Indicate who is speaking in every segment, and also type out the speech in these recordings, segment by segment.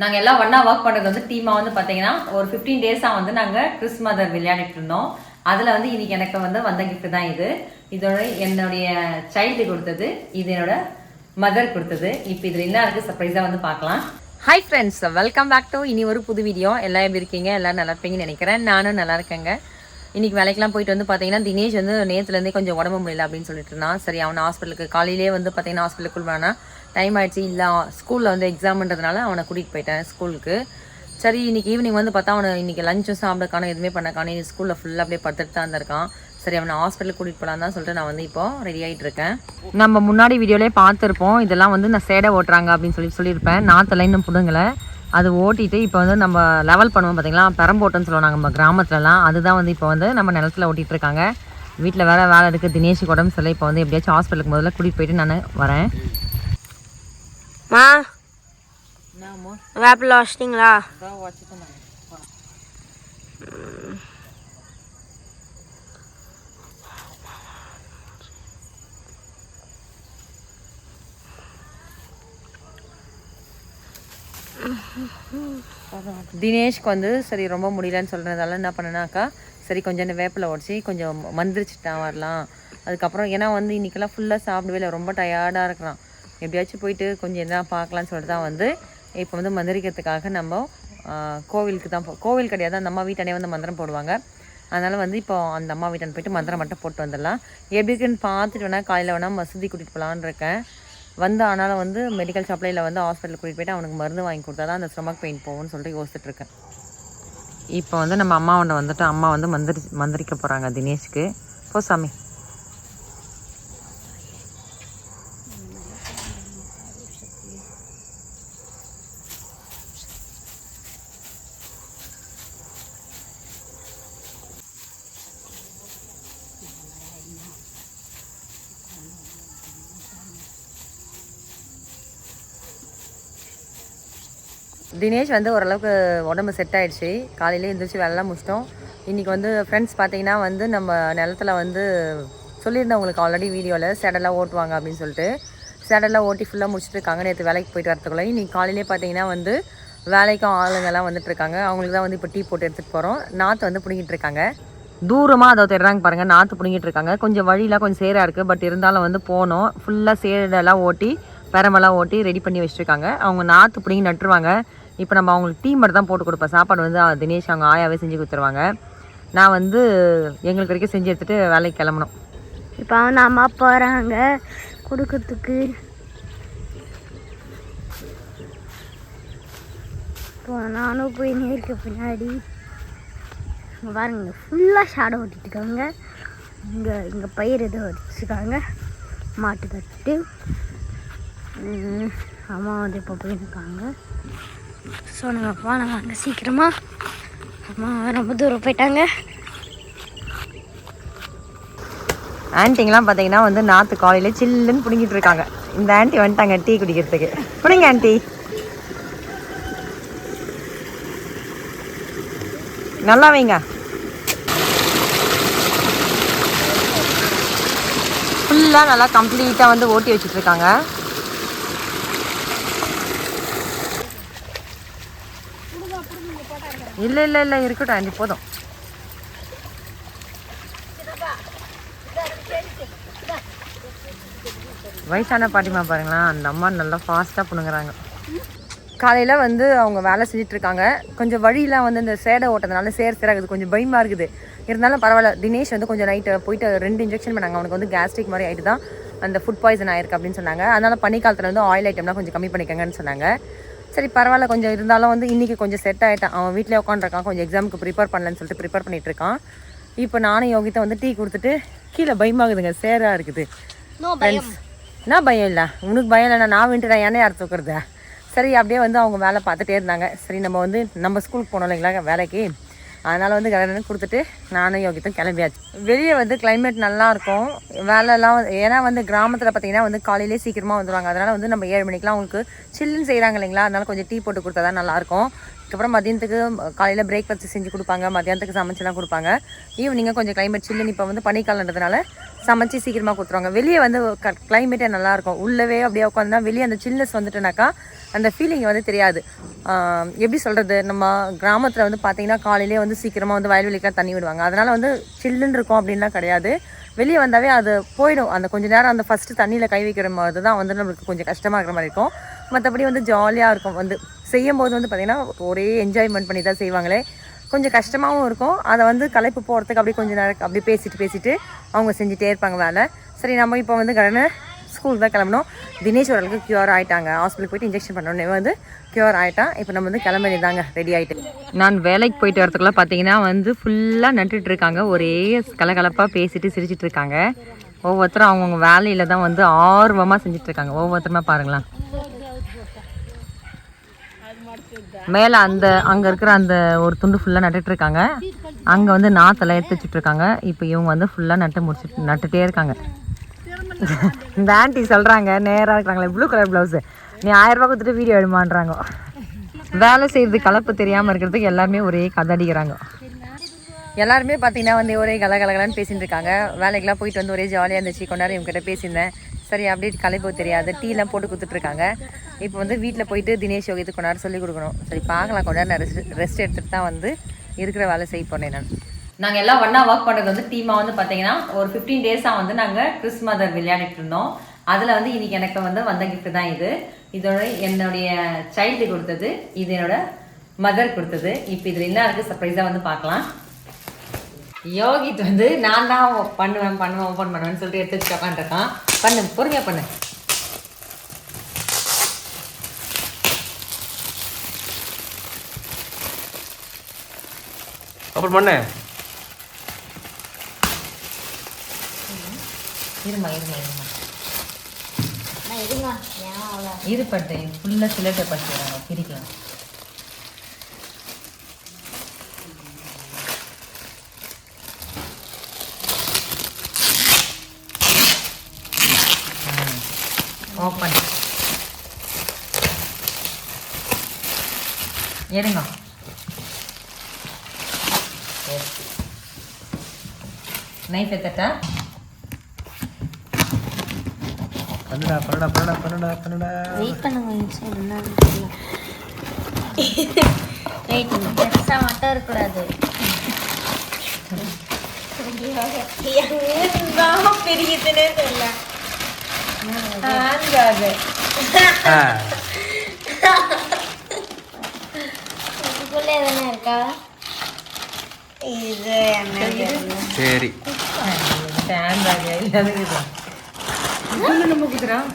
Speaker 1: நாங்கள் எல்லாம் ஒன்றா ஒர்க் பண்ணுறது வந்து டீமாக வந்து பார்த்தீங்கன்னா ஒரு ஃபிஃப்டீன் டேஸாக வந்து நாங்கள் கிறிஸ் மதர் விளையாடிட்டு இருந்தோம். அதில் வந்து இன்னைக்கு எனக்கு வந்து வந்த கிஃப்ட் தான் இது. இதோட என்னுடைய சைல்டு கொடுத்தது இது என்னோட மதர் கொடுத்தது. இப்போ இதில் என்ன இருக்குது சர்ப்ரைஸாக வந்து பார்க்கலாம். Hi friends welcome back to இனி ஒரு புது வீடியோ எல்லாம் எப்படி இருக்கீங்க? எல்லாம் நல்லா இருப்பீங்கன்னு நினைக்கிறேன். நானும் நல்லா இருக்கேங்க. இன்னைக்கு வேலைக்கெல்லாம் போயிட்டு வந்து பார்த்தீங்கன்னா தினேஷ் வந்து நேற்றுலேருந்தே கொஞ்சம் உடம்பு முடியல அப்படின்னு சொல்லிட்டு இருந்தான். சரி அவனை ஹாஸ்பிட்டலுக்கு காலையிலே வந்து பார்த்தீங்கன்னா ஹாஸ்பிட்டலுக்கு டைம் ஆயிடுச்சு. இல்லை ஸ்கூலில் வந்து எக்ஸாம்ன்றதுனால அவனை கூட்டிகிட்டு போயிட்டேன் ஸ்கூலுக்கு சரி இன்னைக்கு ஈவினிங் வந்து பார்த்தா அவனை இன்னைக்கு லஞ்சும் சாப்பிட காணும் எதுவுமே பண்ண காணும் ஸ்கூலில் ஃபுல்லாக அப்படியே படுத்துட்டு தான் இருந்திருக்கான். சரி அவனை ஹாஸ்பிட்டல் கூட்டிகிட்டு போகலாம் தான் சொல்லிட்டு நான் வந்து இப்போ ரெடி ஆகிட்டு இருக்கேன். நம்ம முன்னாடி வீடியோலேயே பார்த்துருப்போம். இதெல்லாம் வந்து நான் சேடை ஓட்டுறாங்க அப்படின்னு சொல்லி சொல்லியிருப்பேன். நாற்றுல இன்னும் பிடுங்கலை. அது ஓட்டிட்டு இப்போ வந்து நம்ம லெவல் பண்ணுவோம் பார்த்தீங்களா பெரம்போட்டுன்னு சொல்லுவாங்க நம்ம கிராமத்துலலாம். அதுதான் வந்து இப்போ வந்து நம்ம நிலத்துல ஓட்டிட்டு இருக்காங்க. வீட்டில் வேற வேலை இருக்குது தினேஷ் உடம்பு சரியில்லை. இப்போ வந்து எப்படியாச்சும் ஹாஸ்பிட்டலுக்கு முதல்ல கூட்டிகிட்டு போயிட்டு நான் வரேன்.
Speaker 2: மா? வேப்பில் வச்சிட்டிங்களா
Speaker 1: தினேஷ்க்கு வந்து சரி ரொம்ப முடியலன்னு சொல்கிறதால என்ன பண்ணனாக்கா சரி கொஞ்சம் வேப்பில் வேப்பிலை உடச்சி கொஞ்சம் மந்திரிச்சிட்டான் வரலாம். அதுக்கப்புறம் ஏன்னா வந்து இன்றைக்கெல்லாம் ஃபுல்லாக சாப்பிடவே இல்லை ரொம்ப டயர்டாக இருக்கிறான். எப்படியாச்சும் போயிட்டு கொஞ்சம் என்ன பார்க்கலான்னு சொல்லிட்டு தான் வந்து இப்போ வந்து மந்திரிக்கிறதுக்காக நம்ம கோவிலுக்கு தான் போ கோவில் கிடையாது அந்த அம்மா வீட்டானே வந்து மந்திரம் போடுவாங்க. அதனால் வந்து இப்போ அந்த அம்மா வீட்டான் போயிட்டு மந்திரம் மட்டும் போட்டு வந்துடலாம். எப்படி இருக்குன்னு பார்த்துட்டு வேணால் காலையில் வேணால் மசூதி கூட்டிகிட்டு போகலான்னு இருக்கேன். வந்து ஆனாலும் வந்து மெடிக்கல் சப்ளையில் வந்து ஹாஸ்பிட்டல் கூட்டிகிட்டு போயிட்டு அவனுக்கு மருந்து வாங்கி கொடுத்தா தான் அந்த ஸ்டொமக் பெயின் போகும்னு சொல்லிட்டு யோசிச்சுட்ருக்கேன் இப்போ வந்து நம்ம அம்மாவோட வந்துட்டு அம்மா வந்து மந்திரி மந்திரிக்க போகிறாங்க தினேஷ்க்கு. போ சாமி. தினேஷ் வந்து ஓரளவுக்கு உடம்பு செட் ஆகிடுச்சு காலையிலே எழுந்திரிச்சு வேலைலாம் முடிச்சிட்டோம். இன்றைக்கி வந்து ஃப்ரெண்ட்ஸ் பார்த்தீங்கன்னா வந்து நம்ம நிலத்துல வந்து சொல்லியிருந்தேன் உங்களுக்கு ஆல்ரெடி வீடியோவில் சேடெல்லாம் ஓட்டுவாங்க அப்படின்னு சொல்லிட்டு. சேடெல்லாம் ஓட்டி ஃபுல்லாக முடிச்சுட்டு இருக்காங்க. நேற்று வேலைக்கு போயிட்டு வரத்துக்குள்ளே இன்றைக்கி காலையிலே பார்த்தீங்கன்னா வந்து வேலைக்கும் ஆளுங்கெல்லாம் வந்துட்டுருக்காங்க அவங்களுக்கு தான் வந்து இப்போ டீ போட்டு எடுத்துகிட்டு போகிறோம் நாற்று வந்து பிடிங்கிட்டு இருக்காங்க. தூரமாக அதை தெரிறாங்க பாருங்கள் நாற்று பிடிங்கிட்டு இருக்காங்க. கொஞ்சம் வழியெலாம் கொஞ்சம் சேராக இருக்குது பட் இருந்தாலும் வந்து போனோம். ஃபுல்லாக சேடெல்லாம் ஓட்டி பெரமெல்லாம் ஓட்டி ரெடி பண்ணி வச்சுருக்காங்க அவங்க நாற்று பிடிங்கி நட்டுருவாங்க. இப்போ நம்ம அவங்களுக்கு டீ மட்டும் தான் போட்டு கொடுப்பேன் சாப்பாடு வந்து தினேஷ் அவங்க ஆயாவே செஞ்சு கொடுத்துருவாங்க. நான் வந்து எங்களுக்கு வரைக்கும் செஞ்சு எடுத்துகிட்டு வேலைக்கு கிளம்பணும்.
Speaker 2: இப்போ வந்து அம்மா போகிறாங்க கொடுக்கறதுக்கு. இப்போ நானும் போய் நேருக்கு பின்னாடி. இங்கே பாருங்க ஃபுல்லாக ஷாடோ ஓட்டிட்டுருக்காங்க இங்கே இங்கே பயிர் எதோ வச்சுருக்காங்க மாட்டு கட்டு. அம்மா வந்து இப்போ போயிருக்காங்க ஸோ நம்ம போனாங்க அங்கே சீக்கிரமா அம்மா ரொம்ப தூரம் போயிட்டாங்க.
Speaker 1: ஆன்ட்டிங்கெலாம் பார்த்தீங்கன்னா வந்து நாற்று காலையில் சில்லுன்னு பிடிங்கிட்டு இருக்காங்க. இந்த ஆன்ட்டி வந்துட்டாங்க டீ குடிக்கிறதுக்கு. பிடிங்க ஆன்ட்டி நல்லா வைங்க. ஃபுல்லாக நல்லா கம்ப்ளீட்டாக வந்து ஓட்டி வச்சுட்டு இல்லை இல்லை இல்லை இருக்கட்டும் ஆண்டி போதும். வயசான பாட்டிமா பாருங்களேன் அந்த அம்மா நல்லா ஃபாஸ்ட்டாக பண்ணுங்கிறாங்க காலையில் வந்து அவங்க வேலை செஞ்சுட்டு இருக்காங்க. கொஞ்சம் வழியெலாம் வந்து இந்த சேடை ஓட்டதுனால சேர் சேராகுது கொஞ்சம் பயமாக இருக்குது. இருந்தாலும் பரவாயில்ல தினேஷ் வந்து கொஞ்சம் நைட்டு போயிட்டு ரெண்டு இன்ஜெக்ஷன் பண்ணாங்க. அவனுக்கு வந்து கேஸ்ட்ரிக் மாதிரி ஆகிட்டு தான் அந்த ஃபுட் பாய்சன் ஆயிருக்கு அப்படின்னு சொன்னாங்க. அதனால் பனிக்காலத்தில் வந்து ஆயில் ஐட்டம்லாம் கொஞ்சம் கம்மி பண்ணிக்கங்கன்னு சொன்னாங்க. சரி பரவாயில்ல. கொஞ்சம் இருந்தாலும் வந்து இன்றைக்கி கொஞ்சம் செட் ஆகிட்டான் அவன் வீட்டிலே உட்காந்துருக்கான். கொஞ்சம் எக்ஸாமுக்கு ப்ரிப்பேர் பண்ணலன்னு சொல்லிட்டு ப்ரிப்பேர் பண்ணிட்டு இருக்கான். இப்போ நானும் யோகித்தை வந்து டீ கொடுத்துட்டு கீழே பயமாகுதுங்க. சேராக இருக்குது. ஃப்ரெண்ட்ஸ் என்ன பயம் இல்லை? உனக்கு பயம் இல்லைண்ணா நான் விட்டுறேன் என்ன யார் தூக்குறது? சரி அப்படியே வந்து அவங்க வேலை பார்த்துட்டே இருந்தாங்க. சரி நம்ம வந்து நம்ம ஸ்கூலுக்கு போனோம் இல்லைங்களா வேலைக்கு. அதனால் வந்து கடனை கொடுத்துட்டு நானும் யோகித்தும் கிளம்பியாச்சு. வெளியே வந்து கிளைமேட் நல்லா இருக்கும் வேலைலாம் ஏன்னா வந்து கிராமத்தில் பார்த்தீங்கன்னா வந்து காலையிலே சீக்கிரமாக வந்துடுவாங்க அதனால் வந்து நம்ம ஏழு மணிக்கெலாம் அவங்களுக்கு சில்லுன்னு செய்கிறாங்க இல்லைங்களா? அதனால கொஞ்சம் டீ போட்டு கொடுத்தா தான் நல்லாயிருக்கும். அதுக்கப்புறம் மதியத்துக்கு காலையில் பிரேக்ஃபாஸ்ட் செஞ்சு கொடுப்பாங்க. மதியானத்துக்கு சமைச்செல்லாம் கொடுப்பாங்க. ஈவினிங்காக கொஞ்சம் கிளைமேட் சில்லுன்னு இப்போ வந்து பனிக்காலன்றதுனால சமைச்சு சீக்கிரமாக கொடுத்துருவாங்க. வெளியே வந்து க கிளைமேட்டே நல்லாயிருக்கும். உள்ளவே அப்படியே உட்காந்துனா வெளியே அந்த சில்னஸ் வந்துட்டுனாக்கா அந்த ஃபீலிங் வந்து தெரியாது. எப்படி சொல்கிறது நம்ம கிராமத்தில் வந்து பார்த்திங்கன்னா காலையிலே வந்து சீக்கிரமாக வந்து வயல்வெளிக்கெலாம் தண்ணி விடுவாங்க. அதனால் வந்து சில்லுன்னு இருக்கும் அப்படின்லாம் கிடையாது. வெளியே வந்தாவே அது போயிடும். அந்த கொஞ்ச நேரம் அந்த ஃபஸ்ட்டு தண்ணியில் கை வைக்கிற மாதிரி தான் வந்து நம்மளுக்கு கொஞ்சம் கஷ்டமாக இருக்கிற மாதிரி இருக்கும். மற்றபடி வந்து ஜாலியாக இருக்கும். வந்து செய்யும் போது வந்து பார்த்திங்கன்னா ஒரே என்ஜாய்மெண்ட் பண்ணி தான் செய்வாங்களே. கொஞ்சம் கஷ்டமாகவும் இருக்கும். அதை வந்து களைப்பு போகிறதுக்கு அப்படியே கொஞ்சம் நேரம் அப்படியே பேசிட்டு பேசிட்டு அவங்க செஞ்சுட்டே இருப்பாங்க வேலை. சரி நம்ம இப்போ வந்து கடனை ஸ்கூல் தான் கிளம்பணும். தினேஷ் ஓரளவுக்கு க்யூர் ஆகிட்டாங்க ஹாஸ்பிட்டலுக்கு போயிட்டு இன்ஜெக்ஷன் பண்ணோடனே வந்து க்யூர் ஆகிட்டான் இப்போ நம்ம வந்து கிளம்ப வேண்டியதாங்க ரெடி ஆகிட்டு நான் வேலைக்கு போயிட்டு வரதுக்குள்ள பார்த்தீங்கன்னா வந்து ஃபுல்லாக நட்டுட்டு இருக்காங்க. ஒரே கலகலப்பாக பேசிட்டு சிரிச்சிட்டு இருக்காங்க. ஒவ்வொருத்தரும் அவங்கவுங்க வேலையில் தான் வந்து ஆர்வமாக செஞ்சிட்ருக்காங்க ஒவ்வொருத்தருமா பாருங்களேன். மேலே அந்த அங்கே இருக்கிற அந்த ஒரு துண்டு ஃபுல்லாக நட்டுட்டு இருக்காங்க அங்கே வந்து நாத்தெல்லாம் எடுத்து வச்சுட்டு இருக்காங்க இப்போ இவங்க வந்து ஃபுல்லாக நட்டு முடிச்சுட்டு நட்டுட்டே இருக்காங்க. இந்த ஆண்டி சொல்கிறாங்க நேராக இருக்கிறாங்களே ப்ளூ கலர் ப்ளவுஸு நீ ஆயிரம் ரூபாய் கொடுத்துட்டு வீடியோ எடுமான்றாங்க. வேலை செய்கிறது கலப்பு தெரியாமல் இருக்கிறதுக்கு எல்லாருமே ஒரே கதை அடிக்கிறாங்க எல்லாருமே பார்த்தீங்கன்னா வந்து ஒரே கலகலகலான்னு பேசிட்டு இருக்காங்க வேலைக்கெல்லாம் போயிட்டு வந்து ஒரே ஜாலியாக இருந்துச்சு. கொண்டாடி இவங்ககிட்ட பேசியிருந்தேன். சரி அப்படியே கலைப்போ தெரியாது. டீலாம் போட்டு கொடுத்துட்ருக்காங்க. இப்போ வந்து வீட்டில் போயிட்டு தினேஷ் யோகித்து கொண்டாட சொல்லி கொடுக்கணும். சரி பார்க்கலாம். கொண்டாட ரெஸ்ட் ரெஸ்ட் எடுத்துகிட்டு தான் வந்து இருக்கிற வேலை செய்ய போனேன் நான். நாங்கள் எல்லாம் ஒன்றா ஒர்க் பண்ணுறது வந்து டீமாக வந்து பார்த்தீங்கன்னா ஒரு ஃபிஃப்டீன் டேஸாக வந்து நாங்கள் கிறிஸ் மதர் விளையாடிட்டு இருந்தோம். அதில் வந்து இன்றைக்கி எனக்கு வந்து வந்த கிஃப்ட் தான் இது. இதோட என்னுடைய சைல்டு கொடுத்தது. இது என்னோட மதர் கொடுத்தது. இப்போ இதில் என்ன இருக்குது சர்ப்ரைஸாக வந்து பார்க்கலாம். யோகித் வந்து நான் தான் பண்ணுவேன் பண்ணுவேன் ஓப்பன் பண்ணுவேன்னு சொல்லிட்டு எடுத்து வச்சு உட்காந்துருக்கான் பண்ணு பொறுமையாக பண்ணு.
Speaker 3: அப்புறம் பண்ணு.
Speaker 1: இருமா இருமா இருமா.
Speaker 2: நான் இருங்க ஏன் அவ்வளோ
Speaker 1: இது பட்டு ஃபுல்லாக சிலட்டை பட்டு பிரிக்கலாம். ஓப்பன் ஏறுங்க நைஃப் எத்தட்டா
Speaker 3: பண்ணுடா பண்ணுடா பண்ணுடா பண்ணுடா பண்ணுடா.
Speaker 2: வெயிட் பண்ணுங்க வெயிட் பெருசாக மட்டும் இருக்கக்கூடாது. பெரியதுன்னே தெரியல.
Speaker 3: சரி
Speaker 1: நம்ம குத்துறோம்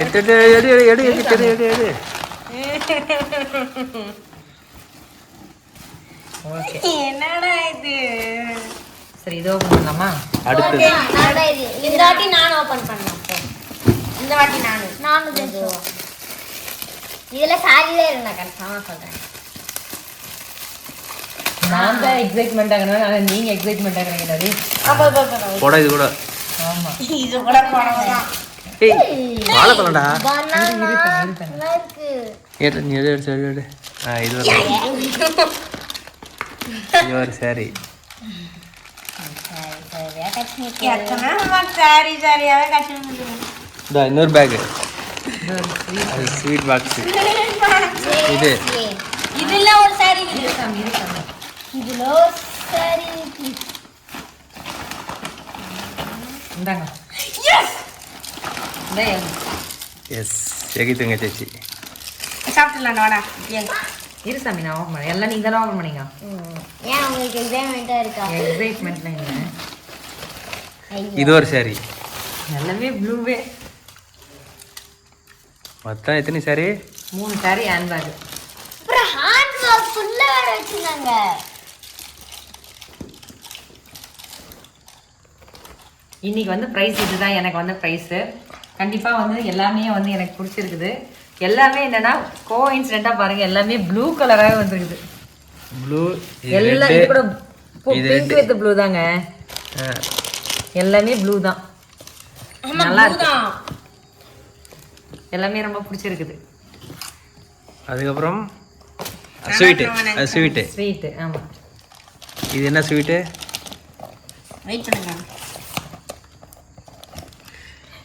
Speaker 3: எடு எடு எடு எடு எடு எடு
Speaker 1: ஓகே
Speaker 2: என்னடா இது?
Speaker 1: சரி இது பண்ணலாமா?
Speaker 2: இந்த வாட்டி நான் ஓபன் பண்ணேன் இந்த வாட்டி நான் நானும் தெரிஞ்சுவோம் இதுல சாரி தான் இருந்தா கன்ஃபார்மா சொல்றேன்.
Speaker 1: நான் தான் எக்ஸைட்மெண்ட் ஆகணும் ஆனால் நீங்க எக்ஸைட்மெண்ட் ஆகுறீங்க நடி
Speaker 3: போடா இது கூட.
Speaker 1: ஆமா.
Speaker 2: இது கூட போடலாம்
Speaker 3: வாழைப்பழம்டா.
Speaker 2: நல்லா இருக்கு.
Speaker 3: எடு நீ எது எடுத்து எடு எடு ஆ இது
Speaker 2: యువర్
Speaker 3: సారీ இன்னொரு பேக் அது ஸ்வீட் பாக்ஸ் இது
Speaker 2: இதுல ஒரு சாரி இதுல ஒரு சாரி
Speaker 1: இந்தாங்க எஸ்
Speaker 3: எஸ் எகித்துங்க சேச்சி
Speaker 2: சாப்பிட்டுலாம் வேணா
Speaker 1: இரு சாமி நான் ஓப்பன் பண்ணேன் எல்லாம் நீங்க தானே ஓப்பன் பண்ணீங்க
Speaker 2: ஏன் உங்களுக்கு எக்ஸாமெண்ட்டா இருக்கா?
Speaker 1: எக்ஸைட்மெண்ட்ல இல்லை
Speaker 3: இது ஒரு சரி
Speaker 1: எல்லாமே ப்ளூவே
Speaker 3: மொத்தம் எத்தனை சரி
Speaker 1: மூணு சாரி ஹேண்ட் பேக்
Speaker 2: அப்புறம் ஹேண்ட் ஒர்க் ஃபுல்லா வேற வச்சிருந்தாங்க.
Speaker 1: இன்னைக்கு வந்து ப்ரைஸ் இதுதான். எனக்கு வந்து ப்ரைஸு கண்டிப்பாக வந்து எல்லாமே வந்து எனக்கு பிடிச்சிருக்குது. எல்லாமே என்னன்னா கோ இன்சிடென்ட்டாக பாருங்க. எல்லாமே ப்ளூ கலராகவே வந்துருக்குது.
Speaker 3: ப்ளூ
Speaker 1: எல்லாம் இது கூட
Speaker 3: இது
Speaker 1: பிங்க் வித் ப்ளூ தாங்க. எல்லாமே ப்ளூ தான். நல்லா இருக்கு. எல்லாமே ரொம்ப பிடிச்சிருக்குது.
Speaker 3: அதுக்கப்புறம் ஸ்வீட்டு ஸ்வீட்டு
Speaker 1: ஸ்வீட்டு ஆமா.
Speaker 3: இது என்ன ஸ்வீட்டு
Speaker 2: வெயிட் பண்ணுங்க.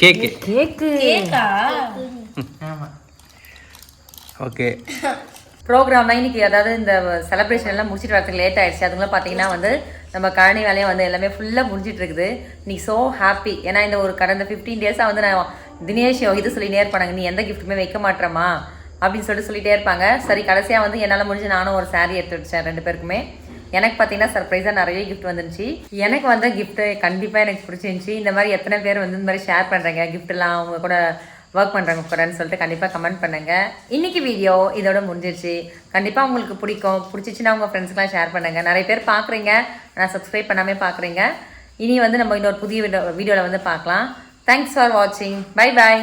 Speaker 3: கேக்கு
Speaker 1: கேக்கு
Speaker 2: கேக்கா
Speaker 1: ஆமா.
Speaker 3: ஓகே.
Speaker 1: ப்ரோக்ராம்லாம் இன்னைக்கு அதாவது இந்த செலப்ரேஷன் எல்லாம் முடிச்சிட்டு வரதுக்கு லேட் ஆயிடுச்சு. அதுக்குள்ள பார்த்தீங்கன்னா வந்து நம்ம கழனி வேலையும் வந்து எல்லாமே ஃபுல்லாக முடிஞ்சிட்டு இருக்குது. நீ ஸோ ஹாப்பி ஏன்னா இந்த ஒரு கடந்த ஃபிஃப்டீன் டேஸாக வந்து நான் தினேஷ் இது சொல்லினே இருப்பாங்க நீ எந்த கிஃப்ட்டுமே வைக்க மாட்டேறமா அப்படின்னு சொல்லிட்டு சொல்லிட்டே இருப்பாங்க. சரி கடைசியாக வந்து என்னால் முடிஞ்சு நானும் ஒரு சாரீ எடுத்து வச்சேன் ரெண்டு பேருக்குமே. எனக்கு பார்த்தீங்கன்னா சர்ப்ரைஸாக நிறைய கிஃப்ட் வந்துருந்துச்சு. எனக்கு வந்த கிஃப்ட்டு கண்டிப்பாக எனக்கு பிடிச்சிருந்துச்சி. இந்த மாதிரி எத்தனை பேர் வந்து இந்த மாதிரி ஷேர் பண்ணுறாங்க கிஃப்ட்லாம் அவங்க கூட ஒர்க் பண்ணுறாங்க கூடன்னு சொல்லிட்டு கண்டிப்பாக கமெண்ட் பண்ணுங்கள் இன்றைக்கி வீடியோ இதோட முடிஞ்சிருச்சு. கண்டிப்பாக உங்களுக்கு பிடிக்கும். பிடிச்சிச்சின்னா உங்கள் ஃப்ரெண்ட்ஸ்க்கெலாம் ஷேர் பண்ணுங்க. நிறைய பேர் பார்க்குறீங்க. நான் சப்ஸ்கிரைப் பண்ணாமே பார்க்குறீங்க. இனி வந்து நம்ம இன்னொரு புதிய வீடியோ வீடியோவில் வந்து பார்க்கலாம். தேங்க்ஸ் ஃபார் வாட்சிங் பை பாய்